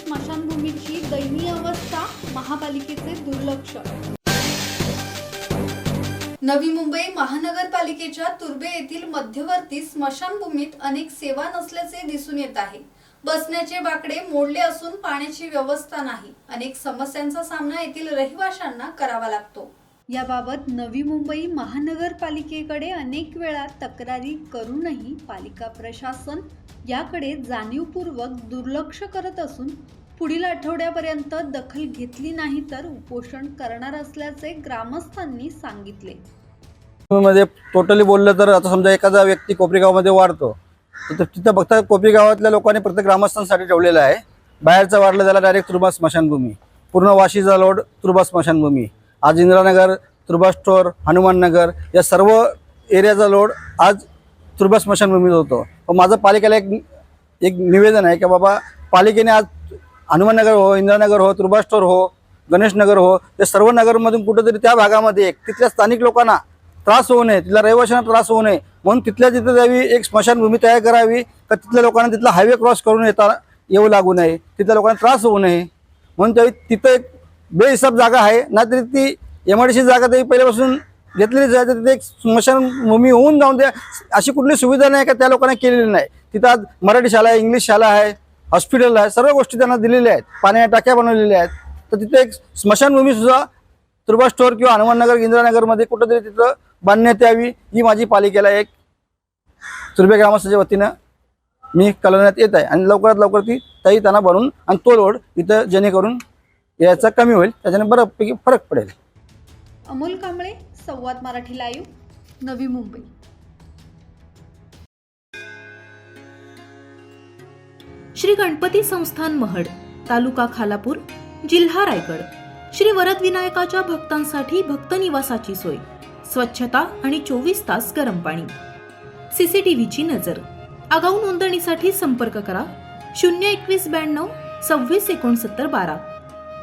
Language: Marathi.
स्मशानभूमीची दयनीय अवस्था महापालिकेचे दुर्लक्ष. नवी मुंबई महानगरपालिकेच्या तुर्बे येथील मध्यवर्ती स्मशानभूमीत अनेक सेवा नसल्याचे दिसून येत आहे. बसण्याचे बाकडे मोडले असून पाण्याची व्यवस्था नाही. अनेक समस्यांचा सामना येथील रहिवाशांना करावा लागतो. याबाबत नवी मुंबई महानगरपालिकेकडे अनेक वेळा तक्रारी करूनही पालिका प्रशासन याकडे जाणीवपूर्वक दुर्लक्ष करत असून पुढील आठवड्यापर्यंत दखल घेतली नाही तर उपोषण करणार असल्याचे ग्रामस्थांनी सांगितले. म्हणजे मध्ये टोटली बोललं तर आता समजा एखादा व्यक्ती कोपरीगावमध्ये वाढतो तर तिथं बघता कोपरी गावातल्या लोकांनी प्रत्येक ग्रामस्थांसाठी ठेवलेलं आहे. बाहेरचं वाढलं त्याला डायरेक्ट तुर्बा स्मशानभूमी. पूर्ण वाशीचा लोड तुर्बा स्मशानभूमी. आज इंदिरानगर तुर्बा स्टोअर हनुमाननगर या सर्व एरियाचा लोड आज तुर्बा स्मशानभूमीत होतो. पण माझं पालिकेला एक एक निवेदन आहे की बाबा पालिकेने आज हनुमाननगर हो इंदिरानगर हो तुर्बा स्टोअर हो गणेशनगर हो या सर्व नगरमधून कुठेतरी त्या भागामध्ये एक तिथल्या स्थानिक लोकांना त्रास होऊ नये तिथल्या रहिवाशांना त्रास होऊ नये म्हणून तिथल्या तिथे द्यावी एक स्मशानभूमी तयार करावी का तिथल्या लोकांना तिथला हायवे क्रॉस करून येता येऊ लागू नये तिथल्या लोकांना त्रास होऊ नये म्हणून त्यावेळी तिथं एक बेहिसाब जागा आहे. नाहीतरी ती एम आय डी जागा तरी पहिल्यापासून घेतलेलीच आहे. तर तिथे एक स्मशानभूमी होऊन जाऊन द्या अशी कुठली सुविधा नाही का त्या लोकांना केलेली नाही. तिथं आज मराठी शाळा आहे इंग्लिश शाळा आहे हॉस्पिटल आहे सर्व गोष्टी त्यांना दिलेल्या आहेत. पाण्याच्या टाक्या बनवलेल्या आहेत. तर तिथे एक स्मशानभूमी सुद्धा तुर्बा स्टोअर किंवा हनुमाननगर इंदिरानगरमध्ये कुठंतरी तिथं बांधण्यात यावी ही माझी पालिकेला एक तुर्बे ग्रामस्थाच्या वतीनं मी कळवण्यात येत आहे. आणि लवकरात लवकर ती ताई त्यांना बनवून आणि तो लोड इथं जेणेकरून याचा कमी होईल त्याच्याने बऱ्यापैकी फरक पडेल. अमोल कांबळे संवाद मराठी लाईव्ह नवी मुंबई. श्री गणपती संस्थान महड तालुका खालापूर जिल्हा रायगड. श्री वरद विनायकाच्या भक्तांसाठी भक्त निवासाची सोय स्वच्छता आणि चोवीस तास गरम पाणी. सीसीटीव्हीची नजर. आगाऊ नोंदणीसाठी संपर्क करा शून्य एकवीस ब्याण्णव सव्वीस एकोणसत्तर बारा.